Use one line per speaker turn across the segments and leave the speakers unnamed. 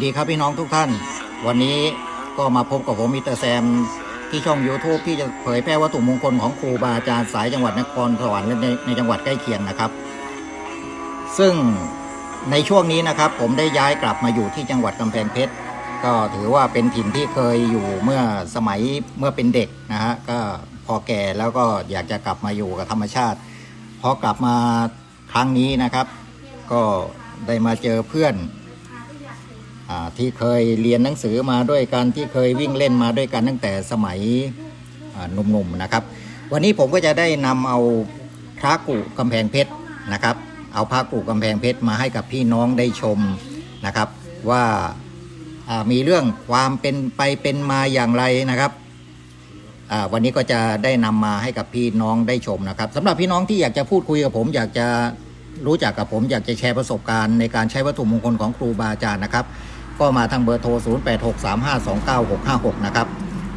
สวัสดีครับพี่น้องทุกท่าน วันนี้ก็มาพบกับผมมิเตอร์แซมที่ช่อง YouTube ที่จะเผยแพร่วัตถุมงคลของครูบาอาจารย์สายจังหวัดนครสวรรค์และในในจังหวัดใกล้เคียงนะครับ ซึ่งในช่วงนี้นะครับ ผมได้ย้ายกลับมาอยู่ที่จังหวัดกำแพงเพชรก็ถือว่าเป็นถิ่นที่เคยอยู่เมื่อสมัยเมื่อเป็นเด็กนะฮะก็พอแก่แล้วก็อยากจะกลับมาอยู่กับธรรมชาติพอกลับมาครั้งนี้นะครับ ก็ได้มาเจอเพื่อน ที่เคยเรียนหนังสือมาด้วยกันที่เคยวิ่งเล่นมาด้วยกันตั้งแต่สมัยหนุ่มๆนะครับ วันนี้ผมก็จะได้นำเอาพระกุกำแพงเพชรนะครับ เอาพระกุกำแพงเพชรมาให้กับพี่น้องได้ชมนะครับ ว่ามีเรื่องความเป็นไปเป็นมาอย่างไรนะครับวันนี้ก็จะได้นำมาให้กับพี่น้องได้ชมนะครับสำหรับพี่น้องที่อยากจะพูดคุยกับผม อยากจะรู้จักกับผม อยากจะแชร์ประสบการณ์ในการใช้วัตถุมงคลของครูบาอาจารย์นะครับ ก็มาทางเบอร์โทร 0863529656 นะครับ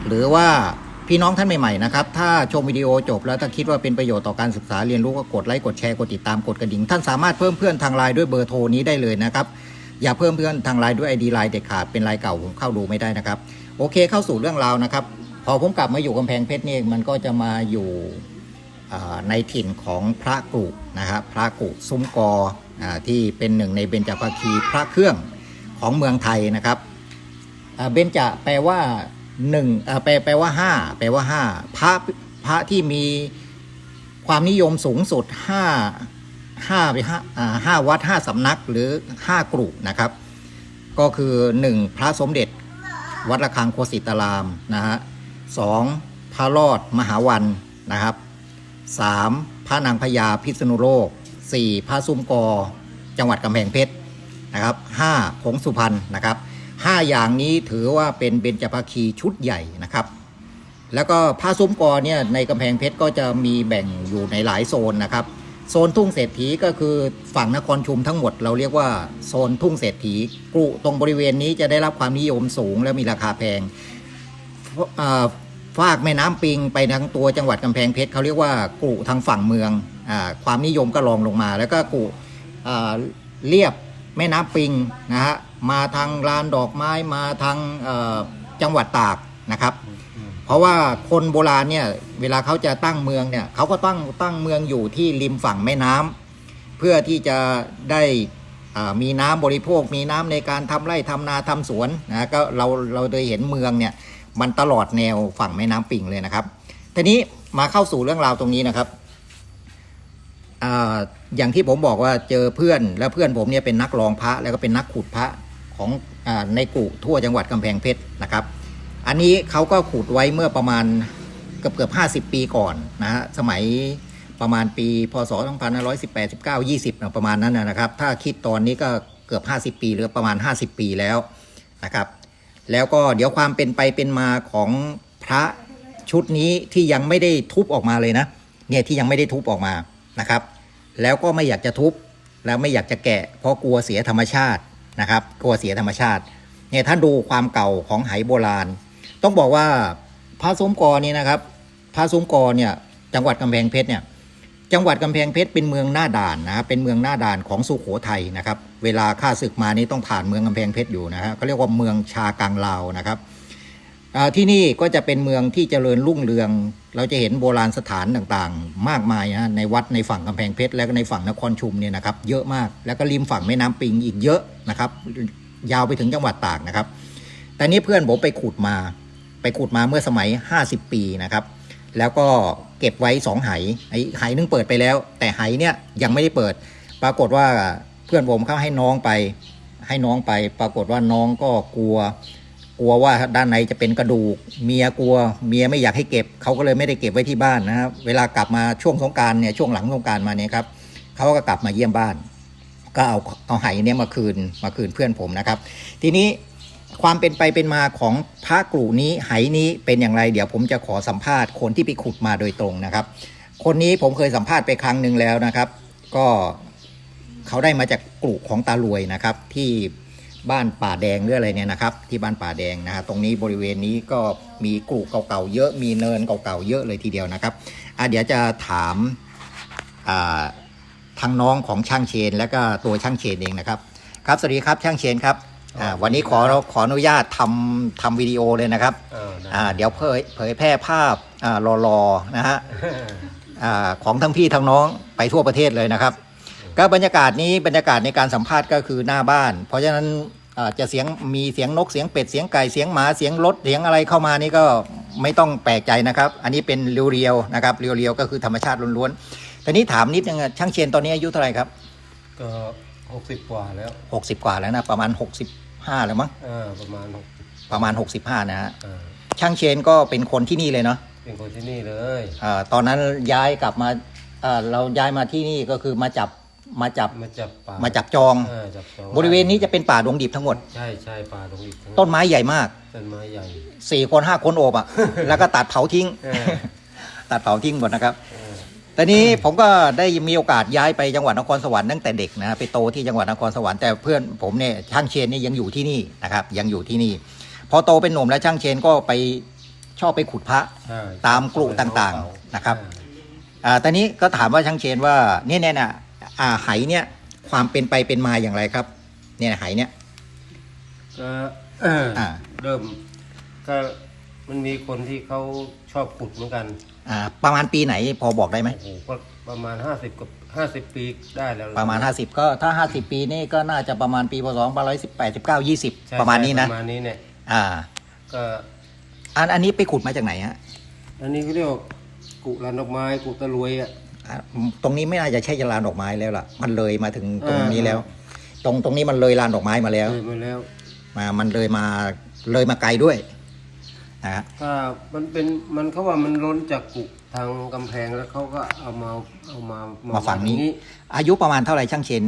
หรือว่าพี่น้องท่านใหม่ๆนะครับ ถ้าชมวิดีโอจบแล้วถ้าคิดว่าเป็นประโยชน์ต่อการศึกษาเรียนรู้ก็กดไลค์กดแชร์กดติดตามกดกระดิ่ง ท่านสามารถเพิ่มเพื่อนทางไลน์ด้วยเบอร์โทรนี้ได้เลยนะครับ อย่าเพิ่มเพื่อนทางไลน์ด้วยไอดีไลน์เด็ดขาดเป็นไลน์เก่าผมเข้าดูไม่ได้นะครับ โอเคเข้าสู่เรื่องราวนะครับ พอผมกลับมาอยู่กำแพงเพชรนี่มันก็จะมาอยู่ในถิ่นของพระกุนะครับพระกุซุ้มกออที่เป็นหนึ่งในเบญจภาคีพระเครื่อง ของเมืองไทยนะครับเบญจะแปลว่าหนึ่งแปลแปลว่าห้าแปลว่าห้าพระพระที่มีความนิยมสูงสุดห้าห้าไปห้าห้าวัดห้าสำนักหรือห้ากรุนะครับ ก็คือหนึ่งพระสมเด็จวัดระฆังโคสิตารามนะฮะสองพระรอดมหาวันนะครับ 3. พระนางพญาพิษณุโลก 4. พระซุ้มกอ จังหวัดกำแพงเพชร นะครับ 5. ผงสุพรรณนะครับ5อย่างนี้ถือว่าเป็นเบญจภาคีชุดใหญ่นะครับ แล้วก็พระซุ้มกอเนี่ยในกำแพงเพชรก็จะมีแบ่งอยู่ในหลายโซนนะครับ โซนทุ่งเศรษฐีก็คือฝั่งนครชุมทั้งหมดเราเรียกว่าโซนทุ่งเศรษฐีกรุตรงบริเวณนี้จะได้รับความนิยมสูงและมีราคาแพงอ่าฟากแม่น้ำปิงไปทางตัวจังหวัดกำแพงเพชรเขาเรียกว่ากุทางฝั่งเมืองอความนิยมก็รองลงมา แล้วก็กุอ่าเรียบ แม่น้ำปิงนะฮะมาทางลานดอกไม้มาทางจังหวัดตากนะครับ เพราะว่าคนโบราณเนี่ยเวลาเขาจะตั้งเมืองเนี่ยเขาก็ตั้งตั้งเมืองอยู่ที่ริมฝั่งแม่น้ำเพื่อที่จะได้มีน้ำบริโภค มีน้ำในการทำไร่ทำนาทำสวนนะก็เราเราเคยเห็นเมืองเนี่ยมันตลอดแนวฝั่งแม่น้ำปิงเลยนะครับทีนี้มาเข้าสู่เรื่องราวตรงนี้นะครับ อย่างที่ผมบอกว่าเจอเพื่อนแล้วเพื่อนผมเนี่ยเป็นนักรองพระแล้วก็เป็นนักขุดพระของอในกุทั่วจังหวัดกำแพงเพชรนะครับ อันนี้เขาก็ขุดไว้เมื่อประมาณเกือบเกือบห้าสิบปีก่อนนะฮะสมัยประมาณปี พศ2518 19 20นะประมาณนั้นนะนะครับ ถ้าคิดตอนนี้ก็เกือบ 50 ปีหรือประมาณ 50 ปีแล้วนะครับ แล้วก็เดี๋ยวความเป็นไปเป็นมาของพระชุดนี้ที่ยังไม่ได้ทุบออกมาเลยนะ เนี่ยที่ยังไม่ได้ทุบออกมานะครับ แล้วก็ไม่อยากจะทุบแล้วไม่อยากจะแกะ เพราะกลัวเสียธรรมชาตินะครับ กลัวเสียธรรมชาติเนี่ยท่านดูความเก่าของไหโบราณ ต้องบอกว่าพระซุ้มกอนี่นะครับพระซุ้มกอเนี่ยจังหวัดกำแพงเพชรเนี่ยจังหวัดกำแพงเพชรเป็นเมืองหน้าด่านนะครับเป็นเมืองหน้าด่านของสุโขทัยนะครับ เวลาข้าศึกมานี่ต้องผ่านเมืองกำแพงเพชรอยู่นะฮะเขาเรียกว่าเมืองชากังลาวนะครับที่นี่ก็จะเป็นเมืองที่เจริญรุ่งเรือง เราจะเห็นโบราณสถานต่างๆ มากมายนะในวัดในฝั่งกำแพงเพชรและก็ในฝั่งนครชุมเนี่ยนะครับเยอะมากแล้วก็ริมฝั่งแม่น้ำปิงอีกเยอะนะครับ ยาวไปถึงจังหวัดตากนะครับ แต่นี่เพื่อนผมไปขุดมา ไปขุดมาเมื่อสมัย 50 ปีนะครับ แล้วก็เก็บไว้สองไหไหไหนึงเปิดไปแล้ว แต่ไหเนี่ยยังไม่ได้เปิด ปรากฏว่าเพื่อนผมเขาให้น้องไป ให้น้องไป ปรากฏว่าน้องก็กลัว กลัวว่าด้านในจะเป็นกระดูก เมียกลัว เมียไม่อยากให้เก็บ เขาก็เลยไม่ได้เก็บไว้ที่บ้านนะครับ เวลากลับมาช่วงสงกรารเนี่ยช่วงหลังสงกรารมาเนี่ยครับเขาก็กลับมาเยี่ยมบ้าน ก็เอาเอาไหเนี่ยมาคืนมาคืนเพื่อนผมนะครับ ทีนี้ความเป็นไปเป็นมาของพระกรุนี้ไหนี้เป็นอย่างไร เดี๋ยวผมจะขอสัมภาษณ์คนที่ไปขุดมาโดยตรงนะครับ คนนี้ผมเคยสัมภาษณ์ไปครั้งหนึ่งแล้วนะครับ ก็เขาได้มาจากกรุของตารวยนะครับ ที่ บ้านป่าแดงหรืออะไรเนี่ยนะครับ ที่บ้านป่าแดงนะฮะตรงนี้บริเวณนี้ก็มีกรุเก่าๆเยอะมีเนินเก่าๆเยอะเลยทีเดียวนะครับอะเดี๋ยวจะถามอ่าทางน้องของช่างเชน และก็ตัวช่างเชนเองนะครับ ครับสวัสดีครับช่างเชนครับอ่าวันนี้ขอขออนุญาตทำทำวิดีโอเลยนะครับ
เออได้
อ่าเดี๋ยวเผยเผยแพร่ภาพอ่ารอๆนะฮะ อ่าของทั้งพี่ทั้งน้องไปทั่วประเทศเลยนะครับ ก็บรรยากาศนี้บรรยากาศในการสัมภาษณ์ก็คือหน้าบ้าน เพราะฉะนั้นอ่าจะเสียงมีเสียงนกเสียงเป็ดเสียงไก่เสียงหมาเสียงรถเสียงอะไรเข้ามานี่ก็ไม่ต้องแปลกใจนะครับ อันนี้เป็นเรียวๆนะครับเรียวๆก็คือธรรมชาติล้วนๆแต่นี้ถามนิดนึงอะช่างเชนตอนนี้อายุเท่าไหร่ครับ
ก็หกสิบกว่าแล้ว
60กว่าแล้วนะประมาณ65แล้วมั้ง
เออประมาณหก
ประมาณ65นะฮะ
เออ
ช่างเชนก็เป็นคนที่นี่เลยเนาะ
เป็นคนที่นี่เลย
อาตอนนั้นย้ายกลับมาอ่าเราย้ายมาที่นี่ก็คือมาจับ มาจับ
มาจับป่า
มาจับจอง
เออจับจอง
บริเวณนี้จะเป็นป่าดงดิบทั้งหมด
ใช่ใช่ป่าตรงนี้ทั้ง
ต้นไม้ใหญ่มาก
ต้นไม้ใหญ่
สี่คนห้าคนโอบอะ แล้วก็ตัดเผาทิ้ง
เออ
ตัดเผาทิ้งหมดนะครับ
เออ
แต่นี้ผมก็ได้มีโอกาสย้ายไปจังหวัดนครสวรรค์ตั้งแต่เด็กนะไปโตที่จังหวัดนครสวรรค์แต่เพื่อนผมเนี่ยช่างเชนนี่ยังอยู่ที่นี่นะครับยังอยู่ที่นี่ พอโตเป็นหนุ่มแล้วช่างเชนก็ไปชอบไปขุดพระ
ใช่
ตามกลุ่ต่างๆนะครับ
เออ
อ่าตอนนี้ก็ถามว่าช่างเชนว่าเนี่ยเนี่ยน่ะ อ่าไหเนี่ยความเป็นไปเป็นมาอย่างไรครับ เนี่ยไหเนี่ย
ก็เออ
อ่า
เริ่มก็มันมีคนที่เขาชอบขุดเหมือนกัน
อ่าประมาณปีไหนพอบอกได้ไหม
โอ้โหก็ประมาณห้าสิบกับห้าสิบปีได้แล้ว
ประมาณ 50 ก็ถ้า 50 ปีนี่ก็น่าจะประมาณปีพศ2518 19
ใช่
20 ประมาณนี้นะ
ประมาณนี้เนี่ย
อ่า
ก็
อันอันนี้ไปขุดมาจากไหนฮะ
อันนี้เขาเรียกว่ากุลานดอกไม้กุตะลวยอะ
อ่า ตรงนี้ไม่น่าจะใช่ลานดอกไม้แล้วล่ะ มันเลยมาถึงตรง
อ่านี้
นี้แล้ว ตรงตรงนี้มันเลยลานดอกไม้มาแล้ว
เลยมาแล้ว
มา มันเลยมาเลยมาไกลด้วยนะฮะ
ถ้ามันเป็นมันเขาว่ามันล้นจากกุทางกำแพงแล้วเขาก็เอามาเอามา
มา
มา
ฝั่งนี้
นี้
อายุประมาณเท่าไหร่ช่างเชน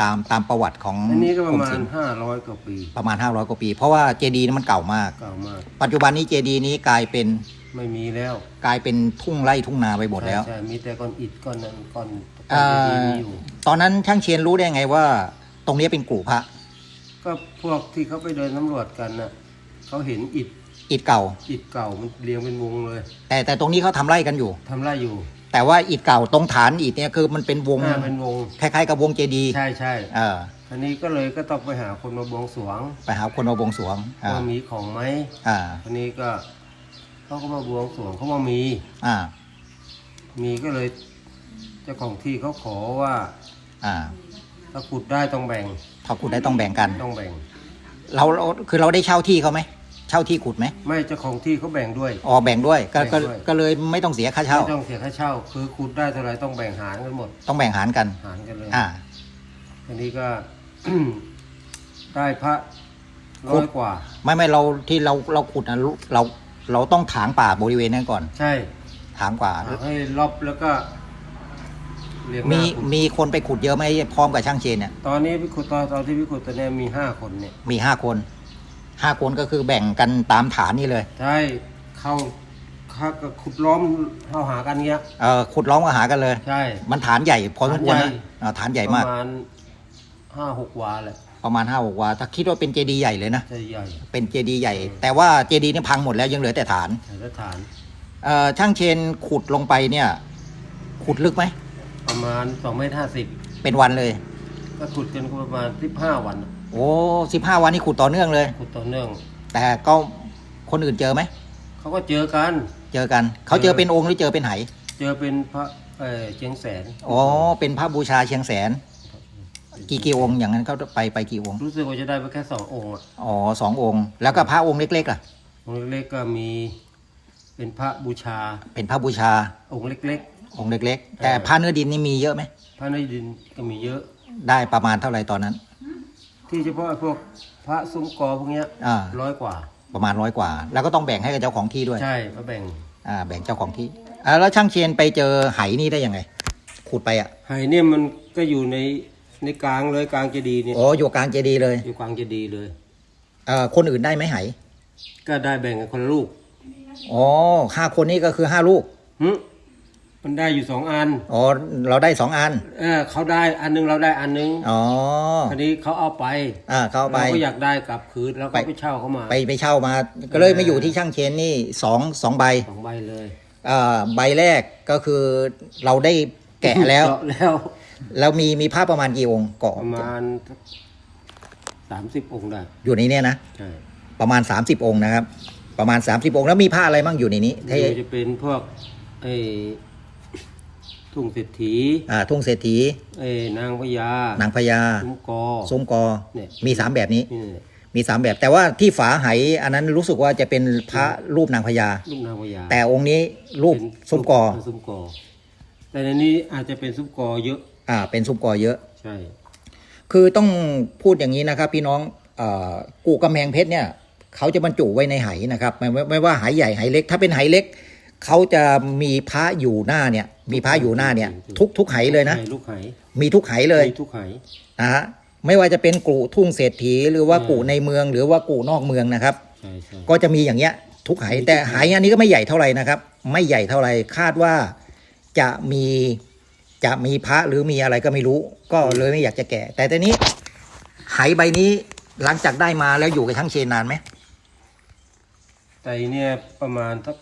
ตามตามประวัติของ
อันนี้ก็ประ
ร
มาณ
ศิลป์
ห้าร้อยกว่าปี
ประมาณ500กว่าปี เพราะว่าเจดีย์นั้นมันเก่ามาก
เก่ามาก
ปัจจุบันนี้เจดีย์นี้กลายเป็น
ไม่มีแล้ว
กลายเป็นทุ่งไร่ทุ่งนาไปหมดแล้ว
ใช่ใช่มีแต่ก้อนอิฐก้อนนั้นก้อน
อ่า
ก้อนดีๆอยู่
ตอนนั้นช่างเชียนรู้ได้ไงว่า ตรงนี้เป็นกลุ่พระ
ก็พวกที่เขาไปเดินสำรวจกันน่ะเขาเห็นอิฐ
อิฐเก่า
อิฐเก่ามันเรียงเป็นวงเลย
แต่แต่ตรงนี้เขาทำไร่กันอยู่
ทำไรอยู่
แต่ว่าอิฐเก่าตรงฐานอิฐเนี่ยคือมันเป็นวง
หน้าเป็นวง
คล้ายๆกับวงเจดีย์
ใช่ใช่
เออ
อันนี้ก็เลยก็ต้องไปหาคนมาบวงสรวง
ไปหาคนมาบวงสรวงอ่า
ว่ามีของไหม
อ่า
อันนี้ก็ เขาก็มาบวงสรวงเขาว่ามี
อ่า
มีก็เลยเจ้าของที่เขาขอว่า
อ่า
ถ้าขุดได้ต้องแบ่ง
ถ้าขุดได้ต้องแบ่งกัน
ต้องแบ่ง
เราเราคือเราได้เช่าที่เขาไหม เช่าที่ขุดไหม
ไม่เจ้าของที่เขาแบ่งด้วย
อ๋อแบ่งด้วยก็ก็
แบ่งด้วย
ก็เลยไม่ต้องเสียค่าเช่า
ไม่ต้องเสียค่าเช่า คือขุดได้เท่าไหรต้องแบ่งหารกันหมด
ต้องแบ่งหารกัน
หารกันเลย
อ่า
อันนี้ก็ ได้พระ
ขุ
ร้อ
ด
ยกว่า
ไม่ไม่เราที่เราเราขุดนะเรา เราต้องถางป่าบริเวณนั้นก่อน
ใช่
ถางป่า
เอาให้รอบแล้วก็เรียงห
มี
น้าขุด
มีคนไปขุดเยอะไหมพร้อมกับช่างเชนเนี่ย
ตอนนี้พี่ขุดตอนตอนที่พี่ขุดตอนนี้มีห้าคนเนี่ย
มีห้าคนห้าคนก็คือแบ่งกันตามฐานนี่เลย
ใช่เข้าเข้าก็ขุดล้อมเข้าหากันเงี้ย
เออขุดล้อมก็หากันเลย
ใช่
มันฐานใหญ่พอสมควร
ฐานใหญ่
นะอ่าฐานใหญ่
ป
มาก
ระมาณห้าหกวาแหละ
ประมาณห้าหกวาถ้าคิดว่าเป็นเจดีย์ใหญ่เลยนะ
ใช่ใหญ่
เป็นเจดีย์ใหญ่ แต่ว่าเจดีย์นี่พังหมดแล้วยังเหลือแต่ฐาน
ใช่และฐาน
เอ่อช่างเชนขุดลงไปเนี่ย ขุดลึกไหม
ประมาณสองเมตรห้าสิบ
เป็นวันเลย
ก็ขุดกันก็ประมาณสิบห้าวัน
โอ้สิบห้าวันนี่ขุดต่อเนื่องเลย
ขุดต่อเนื่อง
แต่ก็คนอื่นเจอไหม
เขาก็เจอกัน
เจอกัน เขาเจอเป็นองค์หรือเจอเป็นไห
เจอเป็นพระเออเชียงแสน
อ๋อ เป็นพระบูชาเชียงแสน กี่กี่องค์อย่างนั้นเขาไปไปกี่องค์
รู้สึกว่าจะได้ไปแค่สององค์อะ
อ๋อสององค์ แล้วก็พระองค์เล็กๆล่ะ
องค์เล็กๆก็มี เป็นพระบูชา
เป็นพระบูชา
องค์เล็ก
องค์เล็ก ๆ แต่พระเนื้อดินนี่มีเยอะไหม
ๆ พระในดินก็มีเยอะ
ได้ประมาณเท่าไหร่ตอนนั้น
ที่เฉพาะพวกพระซุ้มกอพวกเนี้ย
อ่า
ร้อยกว่า
ประมาณร้อยกว่า แล้วก็ต้องแบ่งให้กับเจ้าของที่ด้วย
ใช่ก็แบ่ง
อ่า แบ่งเจ้าของที่อ่าแล้วช่างเชียนไปเจอไหนี่ได้ยังไง ขุดไปอะ
ไหเนี่ยมันก็อยู่ใน ในกลางเลยกลางเจดีย์เนี่ย
อ๋ออยู่กลางเจดีย์เลย
อยู่กลางเจดีย์เลย
เอ่อคนอื่นได้ไหมไห
ก็ได้แบ่งกันคนละลูก
อ๋อห้าคนนี้ก็คือห้าลูก
หึมันได้อยู่สองอัน
อ๋อเราได้สองอัน
เออเขาได้อันหนึงเราได้อันหนึง
อ๋อ
คราวนี้เขาเอาไป
อ่าเข้าไป
เราก็อยากได้กลับคืนแล้วก็
ไป
ไปเช่าเขามา
ไปไปเช่ามา ก็เลยมาอยู่ที่ช่างเชนนี่สองสองใบ
สองใบเลย
เอ่อใบแรกก็คือเราได้แกะแล้ว
เจาะแล้ว
แล้วมีมีภาพประมาณกี่องค์เกาะ
ประมาณสามสิบองค์ได้
อยู่ในเนี้ยนะ
ใช่
ประมาณ 30 องค์นะครับ ประมาณ 30 องค์แล้วมีผ้าอะไรบ้างอยู่ในนี้ที่
โดยจะเป็นพวกไอ้ทุ่งเศรษฐี
อ่าทุ่งเศรษฐี
ไอ้นางพญานา
งพญา
ซุ้มกอ
ซุ้มกอ
เนี่ย
มีสามแบบนี้
นี่แหละ
มีสามแบบแต่ว่าที่ฝาไหอันนั้นรู้สึกว่าจะเป็นพระรูปนางพญา
ลูกนางพญา
แต่องค์นี้รูป
เป็น
ซุ้มกอ
ซุ้มกอแต่ในนี้อาจจะเป็นซุ้มกอเยอะ
อ่าเป็นซุ้มกอเยอะ
ใช่
คือต้องพูดอย่างนี้นะครับ พี่น้องเอ่อกูกำแพงเพชรเนี่ย เขาจะบรรจุไว้ในไหนะครับไม่ไม่ไม่ว่าไหใหญ่ไหเล็ก ถ้าเป็นไหเล็ก เขาจะมีพระอยู่หน้าเนี่ย มีพระอยู่หน้าเนี่ย ทุกทุกไหเลยนะ
ใช่ลูกไห
มีทุกไหเลย
มีทุกไห
นะฮะไม่ว่าจะเป็นกูทุ่งเศรษฐี หรือว่ากูในเมือง หรือว่ากูนอกเมืองนะครับ
ใช่ใช่
ก็จะมีอย่างเงี้ย ทุกไหแต่ไหอันนี้ก็ไม่ใหญ่เท่าไหร่นะครับ ไม่ใหญ่เท่าไหร่คาดว่าจะมี จะมีพระหรือมีอะไรก็ไม่รู้ ก็เลยไม่อยากจะแกะแต่ตอนนี้ไหใบนี้หลังจากได้มาแล้วอยู่กับช่างเชนนานไหม
แต่เนี่ยประมาณสัก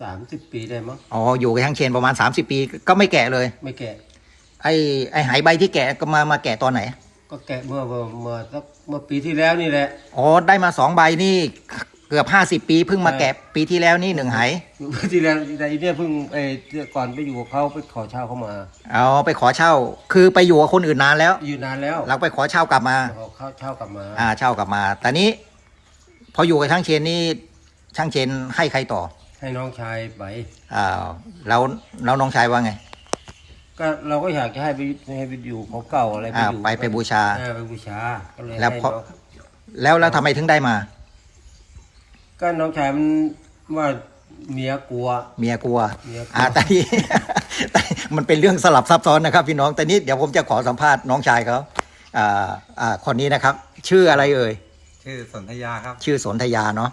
สามสิบปีได้มั้ง
อ๋ออยู่กับช่างเชนประมาณ 30 ปีก็ไม่แกะเลย
ไม่แกะ
ไอ้ไอ้ไหใบที่แกะก็มามาแกะตอนไหน
ก็แกะเมื่อเมื่อเมื่อสักเมื่อปีที่แล้วนี่แหละ
อ๋อได้มาสองใบนี่ เกือบห้าสิบปีเพิ่งมาแกะปีที่แล้วนี่หนึ่งไห
ปีที่แล้วแต่อีเนี่ยเพิ่งไอ้ก่อนไปอยู่กับเขาไปขอเช่าเขามา
เอาไปขอเช่า คือไปอยู่กับคนอื่นนานแล้ว
อยู่นานแล้ว
เราไปขอเช่ากลับมา
ขอเขาเช่ากลับมา
อ่าเช่ากลับมา แต่นี้ พออยู่กับช่างเชนนี่ช่างเชนให้ใครต่อ
ให้น้องชายไป
อ่าแล้วแล้วน้องชายว่าไง
ก็เราก็อยากจะให้ไปให้ไปอยู่ของเก่าอะไรไป
อ่า
อยู่
ไปไปบูชา
อ่ไปบูชาก็เลย
แล้ว
ให้
พอ
น้อง
แล้วแล้วทำไมถึงได้มา
ก็น้องชายมันว่าเมียกลัว
เมียกลัว
เมียกลัว
อ่าแต่นี่ แต่มันเป็นเรื่องสลับซับซ้อนนะครับ พี่น้องแต่นี้เดี๋ยวผมจะขอสัมภาษณ์น้องชายเขาอ่าอ่าคนนี้นะครับ ชื่ออะไรเอ่ย
ชื่อสนธยาครับ
ชื่อสนธยาเนาะ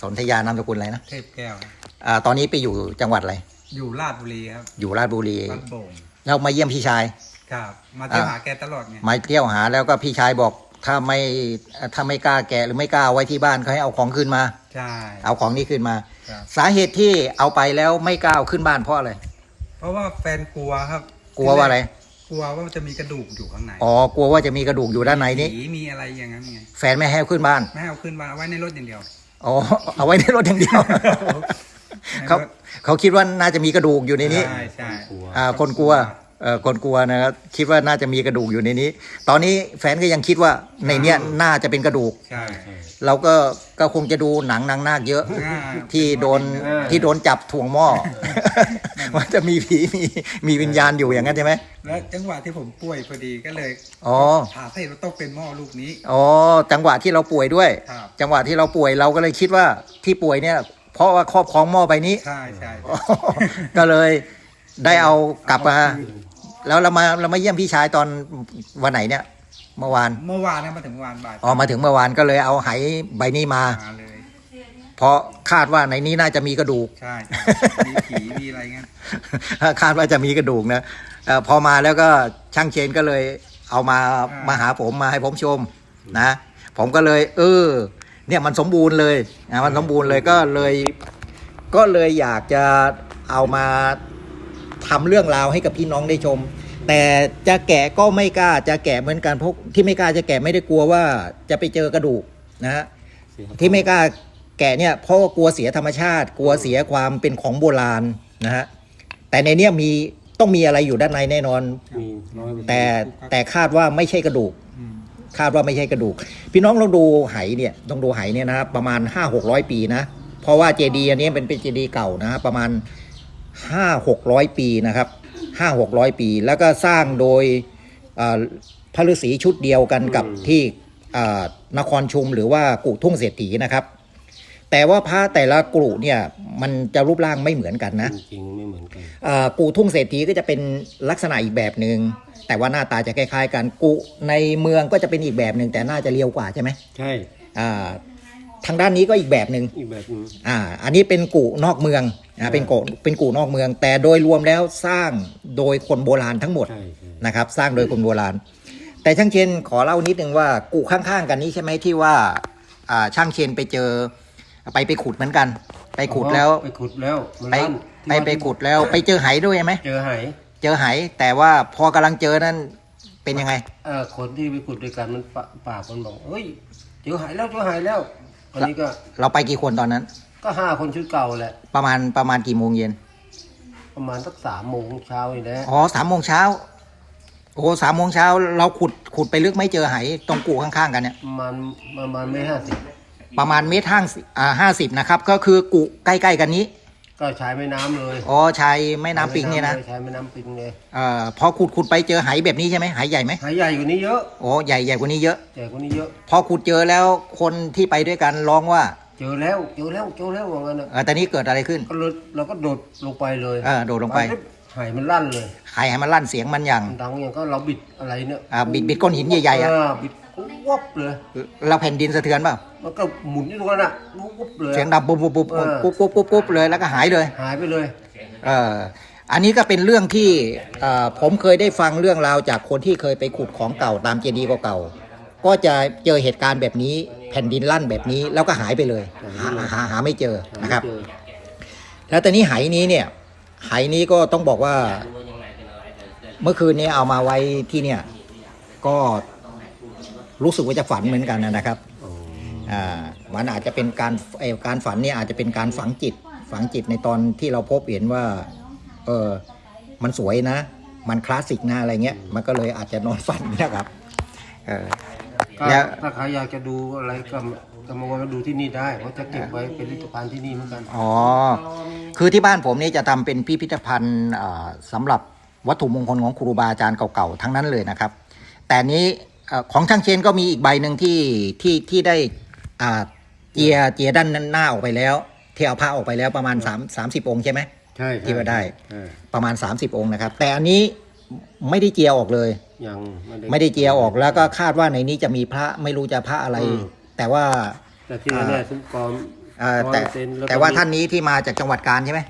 สนธยานามสกุลอะไรนะ
เทพแก้วครับ
อ่าตอนนี้ไปอยู่จังหวัดอะไร
อยู่ราชบุรีครับ
อยู่ราชบุรี
บ้านโป่ง
แล้วมาเยี่ยมพี่ชาย
ครับ มาเที่ยว
อ่า
หาแกตลอดไง
มาเที่ยวหาแล้วก็พี่ชายบอก ถ้าไม่ถ้าไม่กล้าแกะหรือไม่กล้าเอาไว้ที่บ้านเขาให้เอาของขึ้นมา
ใช่
เอาของนี้ขึ้นมา
ครับ
สาเหตุที่เอาไปแล้วไม่กล้าเอาขึ้นบ้านเพราะอะไร
เพราะว่าแฟนกลัวครับ
กลัวว่าอะไร
กลัวว่ามันจะมีกระดูกอยู่ข้างใน
อ๋อ กลัวว่าจะมีกระดูกอยู่ด้านในนี้
ผีมีอะไรอย่างนั้นไง
แฟนไม่ให้เอาขึ้นบ้าน
ไม่ให้เอาขึ้นมาเอาไว้ในรถอย่างเดียว
อ๋อ เอาไว้ในรถอย่างเดียว เขาเขาคิดว่าน่าจะมีกระดูกอยู่ในนี้
ใช่ใช่
กลัว
อ่า คนกลัวเอ่อ คนกลัวนะครับคิดว่าน่าจะมีกระดูกอยู่ในนี้ ตอนนี้แฟนก็ยังคิดว่าในเนี้ยน่าจะเป็นกระดูก
ใช่
ใช่
เราก็ก็คงจะดูหนังนางนาคเยอะ
อ่า
ที่โดน
อ่า
ที่โดนจับถ่วงหม้อว่าจะมีผีมีมีวิญญาณอยู่อย่างนั้นใช่ไหม
แล้วจังหวะที่ผมป่วยพอดีก็เลย
อ๋อ
ถามให้ว่าต้องเป็นหม้อลูกนี้
อ๋อจังหวะที่เราป่วยด้วย
ครับ
จังหวะที่เราป่วยเราก็เลยคิดว่าที่ป่วยเนี่ย เพราะว่าครอบครองหม้อใบนี้
ใช่ใช่
ก็เลยได้เอากลับมา แล้วเรามาเรามาเยี่ยมพี่ชายตอนวันไหนเนี่ย เมื่อวาน
เมื่อวานนะมาถึงเมื่อวานบ่าย
อ๋อมาถึงเมื่อวานก็เลยเอาไหใบนี้มา
มาเลย
เพราะคาดว่าในนี้น่าจะมีกระดูก
ใช่ใช่มีผีมีอะไรเงี้ย
คาดว่าจะมีกระดูกนะเออพอมาแล้วก็ช่างเชนก็เลย เอามามาหาผมมาให้ผมชมนะ ผมก็เลย เออ เนี่ยมันสมบูรณ์เลยนะมันสมบูรณ์เลยก็เลย ก็เลยอยากจะเอามา ทำเรื่องราวให้กับพี่น้องได้ชม แต่จะแกะก็ไม่กล้าจะแกะเหมือนกันเพราะที่ไม่กล้าจะแกะไม่ได้กลัวว่าจะไปเจอกระดูกนะฮะที่ไม่กล้าแกะเนี่ยเพราะว่ากลัวเสียธรรมชาติ กลัวเสียความเป็นของโบราณนะฮะแต่ในเนี้ยมีต้องมีอะไรอยู่ด้านในแน่นอน
มีร้อยเปอร์เซ็นต์
แต่แต่คาดว่าไม่ใช่กระดูก
อืม
คาดว่าไม่ใช่กระดูก พี่น้องลองดูไหเนี่ยต้องดูไหเนี่ยนะครับประมาณห้าหกร้อยปีนะ เพราะว่าเจดีย์อันนี้เป็นเป็นเจดีย์เก่านะฮะประมาณ ห้าหกร้อยปีนะครับห้าหกร้อยปี แล้วก็สร้างโดยอ่าพระฤาษีชุดเดียวกันกับที่อ่านครชุมหรือว่ากุทุ่งเศรษฐีนะครับ แต่ว่าพระแต่ละกลุ่เนี่ยมันจะรูปร่างไม่เหมือนกันนะ
จริงๆไม่เหมือนกัน
อ่ากูทุ่งเศรษฐีก็จะเป็นลักษณะอีกแบบหนึ่งแต่ว่าหน้าตาจะคล้ายๆกันกูในเมืองก็จะเป็นอีกแบบหนึ่งแต่น่าจะเรียวกว่าใช่ไหม
ใช่
อ่า ทางด้านนี้ก็อีกแบบหนึ่ง
อีกแบบหนึง
อ่า อันนี้เป็นกูนอกเมืองอ่าเป็นกูเป็นกูนอกเมือง แต่โดยรวมแล้วสร้างโดยคนโบราณทั้งหมด
ใช่ใช่
นะครับ สร้างโดยคนโบราณ แต่ช่างเชนขอเล่านิดนึงว่ากูข้างๆ กันนี้ใช่ไหมที่ว่าอ่าช่างเชนไปเจอ ไปไปขุดเหมือนกัน ไปขุดแล้ว
ไปขุดแล้วมัน
ไป
ลั่น
ไปไปขุดแล้วไปเจอไหด้วยไหม
เจอไห
เจอไหแต่ว่าพอกำลังเจอนั้นเป็นยังไง
เออคนที่ไปขุดด้วยกันมันปะปากมันบอกเฮ้ยเจอหายแล้วเจอหายแล้ว อันนี้ก็
เราไปกี่คนตอนนั้น
ก็ห้าคนชุดเก่าแหละ
ประมาณประมาณกี่โมงเย็น
ประมาณสักสามโมงเช้านี่แหละ
อ๋อสามโมงเช้า โอ้สามโมงเช้าเราขุดขุดไปลึกไม่เจอไหตรงกูข้างๆกันเนี่ย
ประมาณประมาณไม่ห้าสิบ
ประมาณเมตรห้าอ่าห้าสิบนะครับ ก็คือกุใกล้ๆกันนี้
ก็ใช้แม่น้ำเลย
อ๋อชายแม่น้ำปิงเนี่ยนะ
ใช้แม่น้ำปิงเลย
เอ่อพอขุดขุดไปเจอไหแบบนี้ใช่ไหมไหใหญ่ไหม
หายใหญ่กว่านี้เยอะ
โอ้ใหญ่ใหญ่กว่านี้เยอะ
ใหญ่กว่านี้เยอะ
พอขุดเจอแล้วคนที่ไปด้วยกันร้องว่า
เจอแล้วเจอแล้วเจอแล้วว่างั้นนะ
เออตอนนี้เกิดอะไรขึ้น
ก็เลยเราก็โดดลงไปเลย
เออโดดลงไป
หายมันลั่นเลย
ไหให้มันลั่นเสียงมันอย่าง
มันดังอย่างก็เราบิดอะไรเนี่ย
อ่าบิดบิดก้อนหินใหญ่ๆอะา
บิด วับเลย
เราแผ่นดินสะเทือนเปล่า
มันก็หมุนอยู่ตรงนั้นอะวุบเลย
เสียงดังปุ๊บปุ๊บปุ๊บ
เออ
ปุ๊บปุ๊บปุ๊บปุ๊บเลยแล้วก็หายเลย
หายไปเลย
เอ่ออันนี้ก็เป็นเรื่องที่เอ่อผมเคยได้ฟังเรื่องราวจากคนที่เคยไปขุดของเก่าตามเจดีย์เก่าๆก็จะเจอเหตุการณ์แบบนี้แผ่นดินลั่นแบบนี้แล้วก็หายไปเลยหาหาหาไม่เจอนะครับ
เจอ
แล้วตอนนี้ไหนี้เนี่ยไหนี้ก็ต้องบอกว่า เมื่อคืนนี้เอามาไว้ที่เนี่ย ก็ รู้สึกว่าจะฝันเหมือนกันนะครับ
อ๋อ
อ่ามันอาจจะเป็นการเอ่อการฝันเนี่ยอาจจะเป็นการฝังจิต ฝังจิตในตอนที่เราพบเห็นว่า เออมันสวยนะ มันคลาสสิกนะอะไรเงี้ย มันก็เลยอาจจะนอนฝันนะครับเออ
ก็
แล้ว
ถ้าใครอยากจะดูอะไรก็ก็มาดูที่นี่ได้เพราะจะเก็บไว้เป็นพิพิธภัณฑ์ที่นี่เหมือนกัน
อ๋อ คือที่บ้านผมนี่จะทำเป็นพิพิธภัณฑ์อ่าสำหรับวัตถุมงคลของครูบาอาจารย์เก่าๆทั้งนั้นเลยนะครับ แต่นี้เอ่อ ของช่างเชนก็มีอีกใบหนึ่งที่ที่ที่ได้อ่าเจียเจียด้านหน้าออกไปแล้วที่เอาผ้าออกไปแล้วประมาณ3 30องค์ใช่ไหม
ใช่
ที่ว่าได้
ใช่
ประมาณ30องค์นะครับ แต่อันนี้ไม่ได้เจียออกเลย
ยัง
ไม่ได้เจียออกแล้วก็คาดว่าในนี้จะมีพระไม่รู้จะพระอะไร
อืม
แต่ว่า
แต่ที่แน่ๆซุ้มกอม
อ่าแต่
ร้อยเปอร์เซ็นต์ล้ก็
แต่ว่า
มี
ท่านนี้ที่มาจากจังหวัดกาญใช่ไหม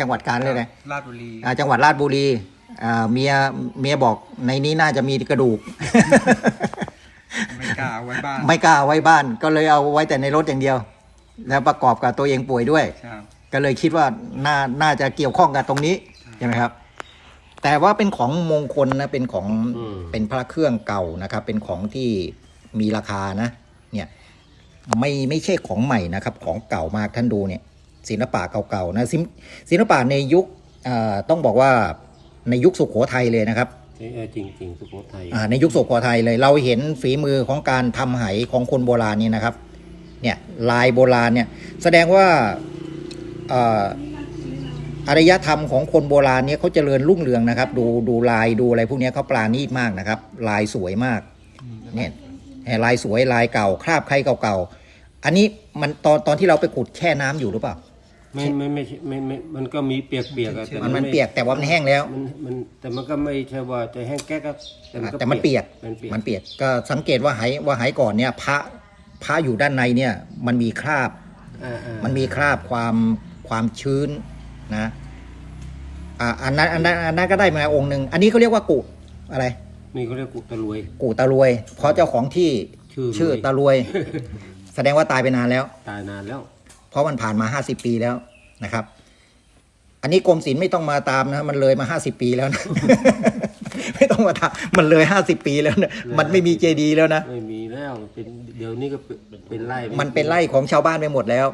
จังหวัดกาญเลยนะ
ราชบุรี
อ่าจังหวัดราชบุรีอ่า เมียเมียบอกในนี้น่าจะมีกระดูก
ไม่กล้าเอาไว้บ้าน
ไม่กล้าเอาไว้บ้าน ก็เลยเอาไว้แต่ในรถอย่างเดียว แล้วประกอบกับตัวเองป่วยด้วย
ครับ
ก็เลยคิดว่าน่าน่าจะเกี่ยวข้องกับตรงนี้ใช่ไหมครับ แต่ว่าเป็นของมงคลนะเป็นของ
อืม
เป็นพระเครื่องเก่านะครับ เป็นของที่มีราคานะ เนี่ยไม่ไม่ใช่ของใหม่นะครับ ของเก่ามากท่านดูเนี่ย ศิลปะเก่าๆนะศิลศิลปะในยุคอ่าต้องบอกว่า ในยุคสุโขทัยเลยนะครับ
เออจริงจริงๆสุโขทัย
อ่าในยุคสุโขทัยเลย เราเห็นฝีมือของการทำไหของคนโบราณนี่นะครับ เนี่ยลายโบราณเนี่ยแสดงว่าเอ่ออารยธรรมของคนโบราณเนี่ยเขาเจริญรุ่งเรืองนะครับ ดูดูลายดูอะไรพวกเนี้ยเขาปราณีตมากนะครับ ลายสวยมากเนี่ยลายสวยลายเก่า คราบใครเก่าๆอันนี้มันตอนตอนที่เราไปขุดแช่น้ำอยู่หรือเปล่า
ไม่ไม่ไม่ใช่ไม่ไม่มันก็มีเปียกเปียกๆอะแต่
มันมัน
ไเปี
ยกแต่ว่ามันแห้งแล้ว
มันมันแต่มันก็ไม่ใช่ว่าจะแห้งแก๊กก็
แต่มันเปียก
มันเปียก
มันเปียก ก็สังเกตว่าไหว่าไหก่อนเนี่ยพระพระอยู่ด้านในเนี่ยมันมีคราบ
อ่าอ่า
มันมีคราบความความชื้นนะอ่าอันนั้นอันนั้นอันนั้นก็ได้มาองค์หนึ่งอันนี้เขาเรียกว่ากุอะไร
นี่เขาเรียกกุตะรวย
กุตะรวย เพราะเจ้าของที่
ชื่อ
ชื่อ
รวย
ตะรวย แสดงว่าตายไปนานแล้ว
ตายนานแล้ว
เพราะมันผ่านมาห้าสิบปีแล้วนะครับ อันนี้กรมศิลป์ไม่ต้องมาตามนะ มันเลยมาห้าสิบปีแล้วนะ ไม่ต้องมาตามมันเลยห้าสิบปีแล้วนะมันไม่มีเจดีย์แล้วนะ
ไม่มีแล้วเป็นเดี๋ยวนี้ก็เป็นเป็นไร่
มันเป็นไร่ของชาวบ้านไปหมดแล้ว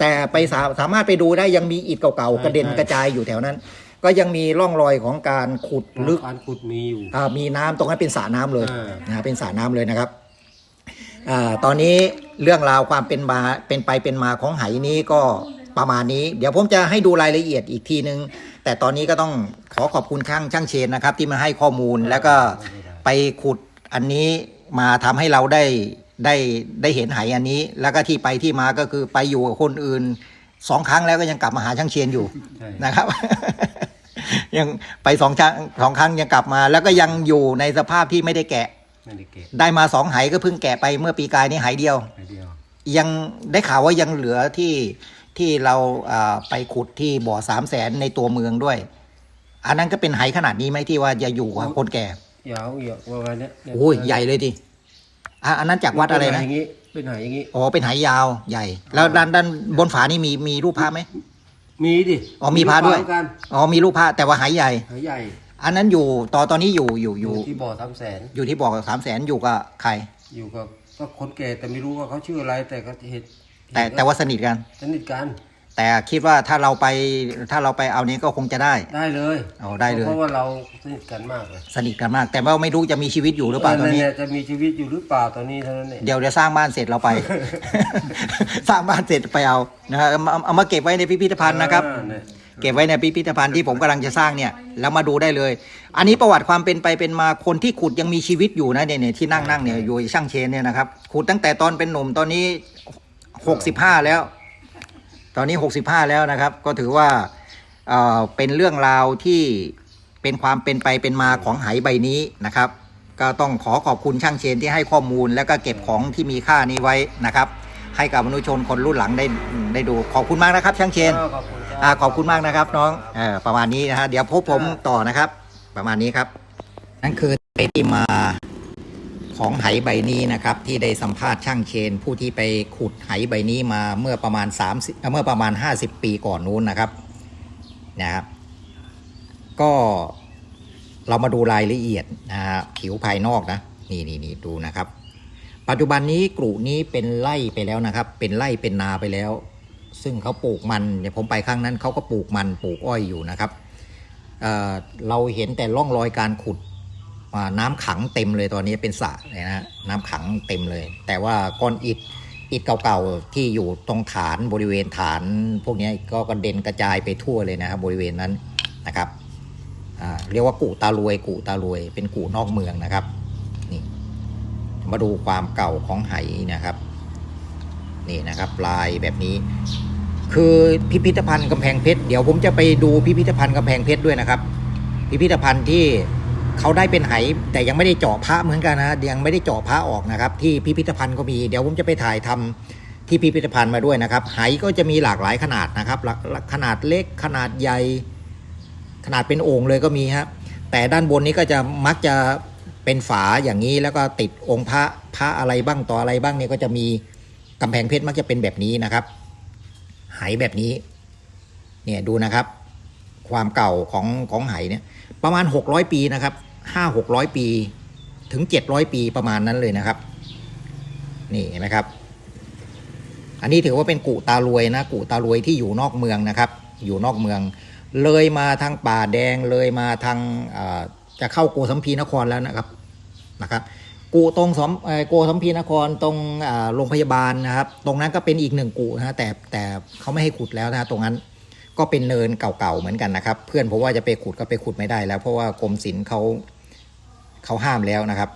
แต่ไปสาสามารถไปดูได้ยังมีอิฐเก่าๆกระเด็นกระจายอยู่แถวนั้น ก็ยังมีร่องรอยของการขุดลึก
การขุดมีอยู่
อ่ามีน้ำตรงนั้นเป็นสระน้ำเลย
อ่า
นะเป็นสระน้ำเลยนะครับอ่า ตอนนี้เรื่องราวความเป็นมาเป็นไปเป็นมาของไหนี้ก็ประมาณนี้ เดี๋ยวผมจะให้ดูรายละเอียดอีกทีนึง แต่ตอนนี้ก็ต้องขอขอบคุณช่างช่างเชนนะครับ ที่มาให้ข้อมูลแล้วก็ไปขุดอันนี้มาทำให้เราได้ได้ได้เห็นไหอันนี้ แล้วก็ที่ไปที่มาก็คือไปอยู่กับคนอื่นสองครั้งแล้วก็ยังกลับมาหาช่างเชนอยู่นะครับ ยังไปสองครั้งสองครั้งยังกลับมา แล้วก็ยังอยู่ในสภาพที่ไม่ได้แกะ
ไม่ได้เก็บ
ได้มาสองไหก็เพิ่งแกะไปเมื่อปีกายนี้ไหเดียว
ไปเดียว
ยังได้ข่าวว่ายังเหลือที่ที่เราอ่าไปขุดที่บ่อสามแสนในตัวเมืองด้วย อันนั้นก็เป็นไหขนาดนี้ไหมที่ว่าจะอยู่กับคนแก่
ยาวเหยียดประมาณเนี้ยเนี่ย
โอ้ยใหญ่เลยดิอะอันนั้นจากวัดอะไรนะ
เป็นหายอย่างงี้เป็นหายอย่างงี้
อ๋อเป็นไหยาวใหญ่ แล้วด้านด้านบนฝานี่มีมีรูปพระไหม
มีดิ
อ๋อมีพระด้วย
เหมือนกัน
อ๋อมีรูปพระแต่ว่าไหใหญ่
หายใหญ่
อันนั้นอยู่ตอนตอนนี้อยู่อยู่อ
อยู่
ยู่
ที่บ่อสามแสน
อยู่ที่บอกสามแสนอยู่กับใคร
อยู่กับก็คนแก่แต่ไม่รู้ว่าเขาชื่ออะไรแต่ก็เห็น
แต่แต่ว่าสนิทกัน
สนิทกัน
แต่คิดว่าถ้าเราไปถ้าเราไปเอานี้ก็คงจะได้
ได้เลย
เอาได้เลย
เพราะว่าเราสนิทกันมากเลย
สนิทกันมาก แต่ว่าไม่รู้จะมีชีวิตอยู่หรือเปล่าตอนนี้
เยจะมีชีวิตอยู่หรือเปล่าตอนนี้เท่านั้นเอง
เดี๋ยวเดี๋ยวสร้างบ้านเสร็จเราไป สร้างบ้านเสร็จไปเอานะครับเอาเอาเอามาเก็บไว้ในพิพิธภัณฑ์นะครับ
อ่าเนี่ย
เก็บไว้ในพิพิธภัณฑ์ที่ผมกำลังจะสร้างเนี่ยแล้วมาดูได้เลย อันนี้ประวัติความเป็นไปเป็นมาคนที่ขุดยังมีชีวิตอยู่นะเนี่ยเนี่ยที่นั่งนั่งเนี่ยอยู่ช่างเชนเนี่ยนะครับขุดตั้งแต่ตอนเป็นหนุ่มตอนนี้หกสิบห้าแล้ว ตอนนี้หกสิบห้าแล้วนะครับ ก็ถือว่าเอ่อเป็นเรื่องราวที่เป็นความเป็นไปเป็นมาของไหใบนี้นะครับ ก็ต้องขอขอบคุณช่างเชนที่ให้ข้อมูล แล้วก็เก็บของที่มีค่านี้ไว้นะครับ ให้กับมนุษยชนคนรุ่นหลังได้ได้ดูขอบคุณมากนะครับ ช่างเชน
อ่าขอบคุณครับ
อ่าขอบคุณมากนะครับน้องเออประมาณนี้นะฮะเดี๋ยวพบผมต่อนะครับ ประมาณนี้ครับ นั่นคือที่มาของไหใบนี้นะครับ ที่ได้สัมภาษณ์ช่างเชน ผู้ที่ไปขุดไหใบนี้มาเมื่อประมาณ30เอ่อเมื่อประมาณ 50 ปีก่อนนู้นนะครับนะครับ ก็เรามาดูรายละเอียดนะฮะผิวภายนอกนะนี่นี่นี่ดูนะครับ ปัจจุบันนี้กลุ่นี้เป็นไร่ไปแล้วนะครับ เป็นไร่เป็นนาไปแล้ว ซึ่งเขาปลูกมันเนี่ยผมไปครั้งนั้นเขาก็ปลูกมันปลูกอ้อยอยู่นะครับเเราเห็นแต่ร่องรอยการขุดน้ำขังเต็มเลยตอนนี้เป็นสระนะฮะน้ำขังเต็มเลย แต่ว่าก้อนอิฐอิฐเก่าๆที่อยู่ตรงฐานบริเวณฐาน พวกนี้ก็กระเด็นกระจายไปทั่วเลยนะครับบริเวณนั้นนะครับเรียกว่ากู่ตารวยกู่ตารวย เป็นกู่นอกเมืองนะครับนี่มาดูความเก่าของไหนะครับ นี่นะครับลายแบบนี้ คือพิพิธภัณฑ์กำแพงเพชรเดี๋ยวผมจะไปดูพิพิธภัณฑ์กำแพงเพชรด้วยนะครับ พิพิธภัณฑ์ที่เขาได้เป็นไหแต่ยังไม่ได้เจาะพระเหมือนกันนะยังไม่ได้เจาะพระออกนะครับ ที่พิพิธภัณฑ์ก็มีเดี๋ยวผมจะไปถ่ายทำที่พิพิธภัณฑ์มาด้วยนะครับไหก็จะมีหลากหลายขนาดนะครับ ขนาดเล็กขนาดใหญ่ ขนาดเป็นโอ่งเลยก็มีครับแต่ด้านบนนี้ก็จะมักจะเป็นฝาอย่างนี้แล้วก็ติดองค์พระพระอะไรบ้างต่ออะไรบ้างเนี่ยก็จะมี กำแพงเพชรมักจะเป็นแบบนี้นะครับ ไหแบบนี้ เนี่ยดูนะครับ ความเก่าของของไหเนี่ย ประมาณ 600 ปีนะครับห้าหกร้อยปี ถึง700ปีประมาณนั้นเลยนะครับ นี่เห็นไหมครับ อันนี้ถือว่าเป็นกุตารวยนะ กุตารวยที่อยู่นอกเมืองนะครับ อยู่นอกเมือง เลยมาทางป่าแดงเลยมาทางจะเข้าโกสัมพีนครแล้วนะครับนะครับ กูตรงสมโกสัมพีนครตรงโรงพยาบาลนะครับ ตรงนั้นก็เป็นอีกหนึ่งกูนะแต่แต่เขาไม่ให้ขุดแล้วนะตรงนั้นก็เป็นเนินเก่าๆเหมือนกันนะครับ เพื่อนผมว่าจะไปขุดก็ไปขุดไม่ได้แล้ว เพราะว่ากรมศิลป์เขาเขาห้ามแล้วนะครับ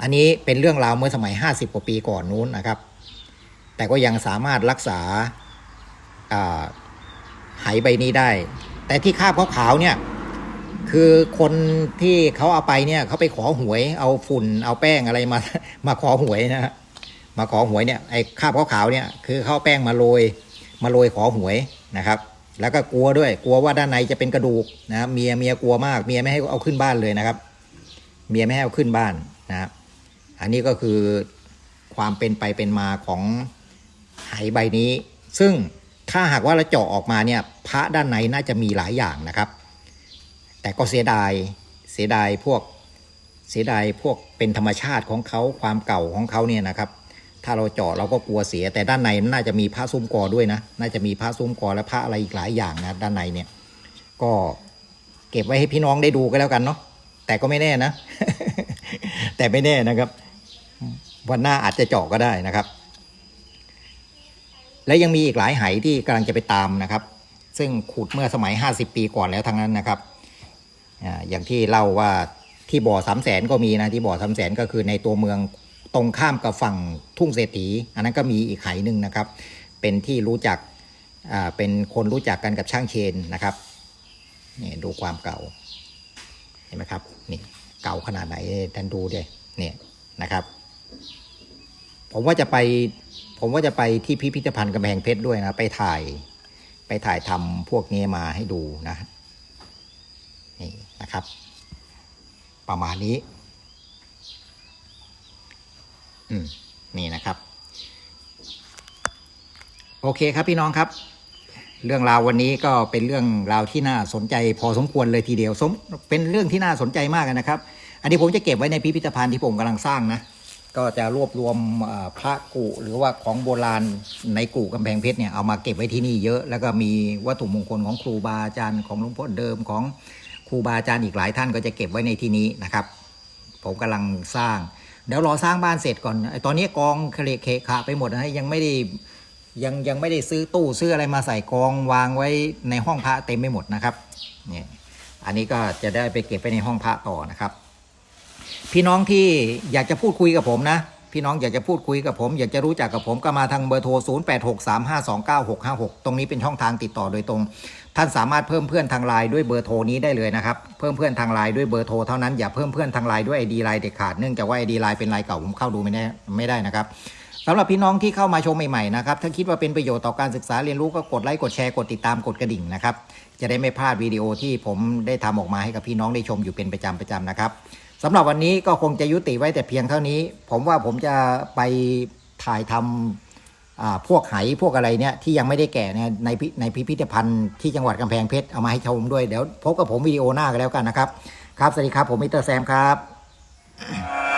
อันนี้เป็นเรื่องราวเมื่อสมัย 50 กว่าปีก่อนนู้นนะครับ แต่ก็ยังสามารถรักษาอ่าไหใบนี้ได้ แต่ที่คาบขาวๆเนี่ย คือคนที่เขาเอาไปเนี่ยเขาไปขอหวย เอาฝุ่นเอาแป้งอะไรมา มาขอหวยนะมาขอหวยเนี่ยไอ้คาบขาวๆเนี่ยคือเขาแป้งมาโรยมาโรยขอหวยนะครับ แล้วก็กลัวด้วย กลัวว่าด้านในจะเป็นกระดูกนะเมียเมียกลัวมากเมียไม่ให้เอาขึ้นบ้านเลยนะครับ เมียไม่ให้เอาขึ้นบ้านนะครับอันนี้ก็คือความเป็นไปเป็นมาของไหใบนี้ ซึ่งถ้าหากว่าเราเจาะออกมาเนี่ย พระด้านในน่าจะมีหลายอย่างนะครับ แต่ก็เสียดายเสียดายพวกเสียดายพวกเป็นธรรมชาติของเขาความเก่าของเขาเนี่ยนะครับ ถ้าเราเจาะเราก็กลัวเสีย แต่ด้านในน่าจะมีพระซุ้มกอด้วยนะ น่าจะมีพระซุ้มกอและพระอะไรอีกหลายอย่างนะด้านในเนี่ย ก็เก็บไว้ให้พี่น้องได้ดูก็แล้วกันเนาะแต่ก็ไม่แน่นะ แต่ไม่แน่นะครับ วันหน้าอาจจะเจาะก็ได้นะครับ และยังมีอีกหลายไหที่กำลังจะไปตามนะครับ ซึ่งขุดเมื่อสมัย 50 ปีก่อนแล้วทั้งนั้นนะครับ อย่างที่เล่าว่าที่บ่อสามแสนก็มีนะที่บ่อสามแสนก็คือในตัวเมืองตรงข้ามกับฝั่งทุ่งเศรษฐีอันนั้นก็มีอีกไหหนึ่งนะครับ เป็นที่รู้จักเป็นคนรู้จักกันกับช่างเชนนะครับนี่ดูความเก่าเห็นไหมครับนี่เก่าขนาดไหนท่านดูดิเนี่ยนะครับ ผมว่าจะไปผมว่าจะไปที่พิพิธภัณฑ์กำแพงเพชรด้วยนะ ไปถ่าย ไปถ่ายทำพวกนี้มาให้ดูนะ นี่นะครับ ประมาณนี้ อืม นี่นะครับ โอเคครับพี่น้องครับ เรื่องราววันนี้ก็เป็นเรื่องราวที่น่าสนใจ พอสมควรเลยทีเดียวสมเป็นเรื่องที่น่าสนใจมากนะครับ อันนี้ผมจะเก็บไว้ในพิพิธภัณฑ์ที่ผมกำลังสร้างนะก็จะรวบรวมพระกุหรือว่าของโบราณในกุกำแพงเพชรเนี่ยเอามาเก็บไว้ที่นี่เยอะ แล้วก็มีวัตถุมงคลของครูบาอาจารย์ของหลวงพ่อเดิมของ ครูบาอาจารย์อีกหลายท่านก็จะเก็บไว้ในที่นี้นะครับ ผมกำลังสร้าง เดี๋ยวรอสร้างบ้านเสร็จก่อนตอนนี้กองเคลเคขะไปหมดนะยังไม่ได้ยังยังไม่ได้ซื้อตู้ซื้ออะไรมาใส่กองวางไว้ในห้องพระเต็มไปหมดนะครับเนี่ยอันนี้ก็จะได้ไปเก็บไปในห้องพระต่อนะครับ พี่น้องที่อยากจะพูดคุยกับผมนะ พี่น้องอยากจะพูดคุยกับผม อยากจะรู้จักกับผมก็มาทางเบอร์โทร 0863529656 ตรงนี้เป็นช่องทางติดต่อโดยตรง ท่านสามารถเพิ่มเพื่อนทางไลน์ด้วยเบอร์โทรนี้ได้เลยนะครับ เพิ่มเพื่อนทางไลน์ด้วยเบอร์โทรเท่านั้นอย่าเพิ่มเพื่อนทางไลน์ด้วยไอดีไลน์เด็ดขาดเนื่องจากว่าไอดีไลน์เป็นไลน์เก่าผมเข้าดูไม่ได้ไม่ได้นะครับสำหรับพี่น้องที่เข้ามาชมใหม่ๆนะครับถ้าคิดว่าเป็นประโยชน์ต่อการศึกษาเรียนรู้ก็กดไลค์กดแชร์กดติดตามกดกระดิ่งนะครับจะได้ไม่พลาดวิดีโอที่ผมได้ทำออกมาให้กับพี่น้องได้ชมอยู่เป็นประจำประจำนะครับสำหรับวันนี้ก็คงจะยุติไว้แต่เพียงเท่านี้ ผมว่าผมจะไปถ่ายทำอ่า พวกไหพวกอะไรเนี่ยที่ยังไม่ได้แก่เนี่ยในพิในพิพิธภัณฑ์ที่จังหวัดกำแพงเพชรเอามาให้ชมด้วยเดี๋ยวพบกับผมวิดีโอหน้ากันแล้วกันนะครับ ครับสวัสดีครับผมมิสเตอร์แซมครับ